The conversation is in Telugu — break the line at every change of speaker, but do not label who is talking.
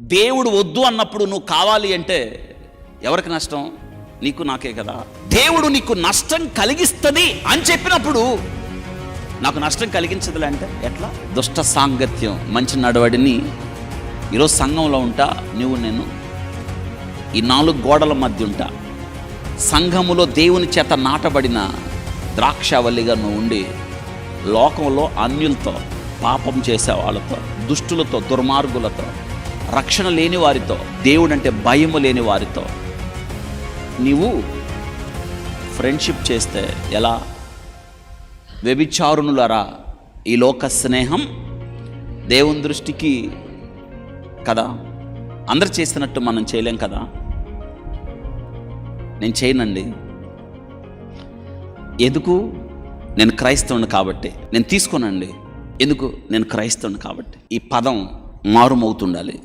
దేవుడు వద్దు అన్నప్పుడు నువ్వు కావాలి అంటే ఎవరికి నష్టం? నీకు నాకే కదా. దేవుడు నీకు నష్టం కలిగిస్తుంది అని చెప్పినప్పుడు నాకు నష్టం కలిగించదులే అంటే ఎట్లా? దుష్ట సాంగత్యం మంచి నడవడిని ఈరోజు సంఘంలో ఉంటా నువ్వు నేను. ఈ నాలుగు గోడల మధ్య ఉంటా. సంఘములో దేవుని చేత నాటబడిన ద్రాక్షవల్లిగా నువ్వు ఉండి లోకంలో అన్యులతో పాపం చేసే వాళ్ళతో దుష్టులతో దుర్మార్గులతో రక్షణ లేని వారితో దేవుడంటే భయము లేని వారితో నీవు ఫ్రెండ్షిప్ చేస్తే ఎలా? వ్యభిచారునులరా ఈ లోక స్నేహం దేవుని దృష్టికి కదా? అందరు చేసినట్టు మనం చేయలేం కదా? నేను చేయనండి. ఎందుకు? నేను క్రైస్తవుని కాబట్టి. నేను తీసుకోనండి. ఎందుకు? నేను క్రైస్తవుని కాబట్టి. ఈ పదం మారుమవుతుండాలి.